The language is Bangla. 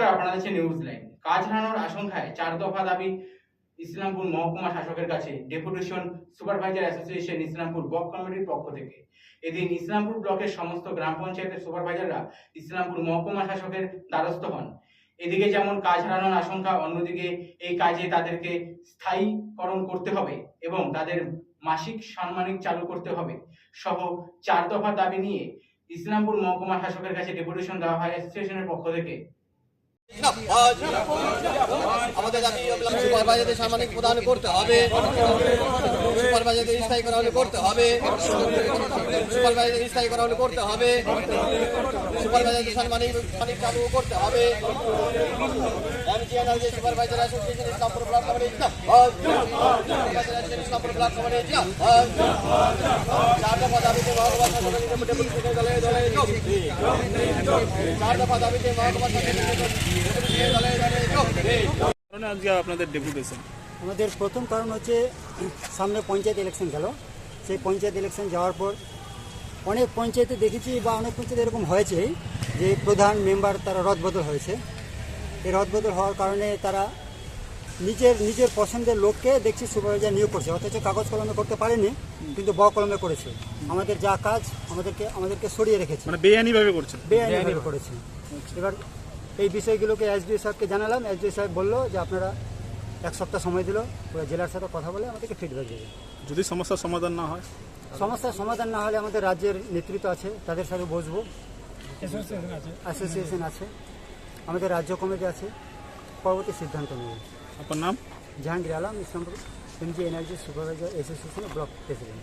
নমস্কার, আপনারা দেখছেন নিউজ লাইন কাজ হারানোর আশঙ্কায় চার দফা দাবি ইসলামপুর মহকুমা শাসকের কাছে। Deputation supervisor association Islampur block কমিটির পক্ষ থেকে। এদিন ইসলামপুর ব্লকের সমস্ত গ্রাম পঞ্চায়েতের সুপারভাইজাররা ইসলামপুর মহকুমা শাসকের দ্বারস্থ হন। এদিকে যেমন কাজ হারানোর আশঙ্কা, অন্যদিকে এই কাজে তাদেরকে স্থায়ীকরণ করতে হবে এবং তাদের মাসিক সাম্মানিক চালু করতে হবে সহ চার দফা দাবি নিয়ে ইসলামপুর মহকুমা শাসকের কাছে ডেপুটেশন দেওয়া হয় অ্যাসোসিয়েশনের পক্ষ থেকে। আমাদের দাবি সুপারভাইজারদের সামাজিক প্রদান করতে হবে। সুপারভাইজারদের স্থায়ী করা হলে করতে হবে। সুপারভাইজার স্থায়ী করা হলে করতে হবে। সুপারভাইজারদের সামাজিক সামাজিক চালু করতে হবে। এমজিএনএল যে supervisor association Islampur block committee supervisor association Islampur দফা দাবিতে মহকুমা শাসকের ডেপুটি সেক্রেটারি দলে দলে যোগ চার দফা দাবিতে মহকুমা শাসকের ডেপুটি দলে দলে যোগ আজকে আপনাদের ডেপুটেশন। আমাদের প্রথম কারণ হচ্ছে সামনে পঞ্চায়েত ইলেকশন গেল। সেই পঞ্চায়েত ইলেকশন যাওয়ার পর অনেক পঞ্চায়েতে দেখেছি বা অনেক পঞ্চায়েতে এরকম হয়েছে যে প্রধান মেম্বার তারা রদবদল হয়েছে। এই রদবদল হওয়ার কারণে তারা নিজের নিজের পছন্দের লোককে দেখছি সুপারভাইজার নিয়োগ করছে। অথচ কাগজ কলমে করতে পারেনি কিন্তু ব কলমে করেছে। আমাদের যা কাজ আমাদেরকে আমাদেরকে সরিয়ে রেখেছে। মানে বেআইনিভাবে করছেন বেআইনিভাবে করেছে। এবার এই বিষয়গুলোকে এসডিও সাহেবকে জানালাম। এসডিও সাহেব বলল যে আপনারা এক সপ্তাহ সময় দিল পুরো জেলার সাথে কথা বলে আমাদেরকে ফিডব্যাক দেবে। যদি সমস্যার সমাধান না হয়? সমস্যার সমাধান না হলে আমাদের রাজ্যের নেতৃত্ব আছে তাদের সাথে বসবো। অ্যাসোসিয়েশন আছে। আমাদের রাজ্য কমিটি আছে। পরবর্তী সিদ্ধান্ত নেবে। আপনার নাম? Jahangir Alam Islampur MG energy supervisor অ্যাসোসিয়েশনের ব্লক প্রেসিডেন্ট।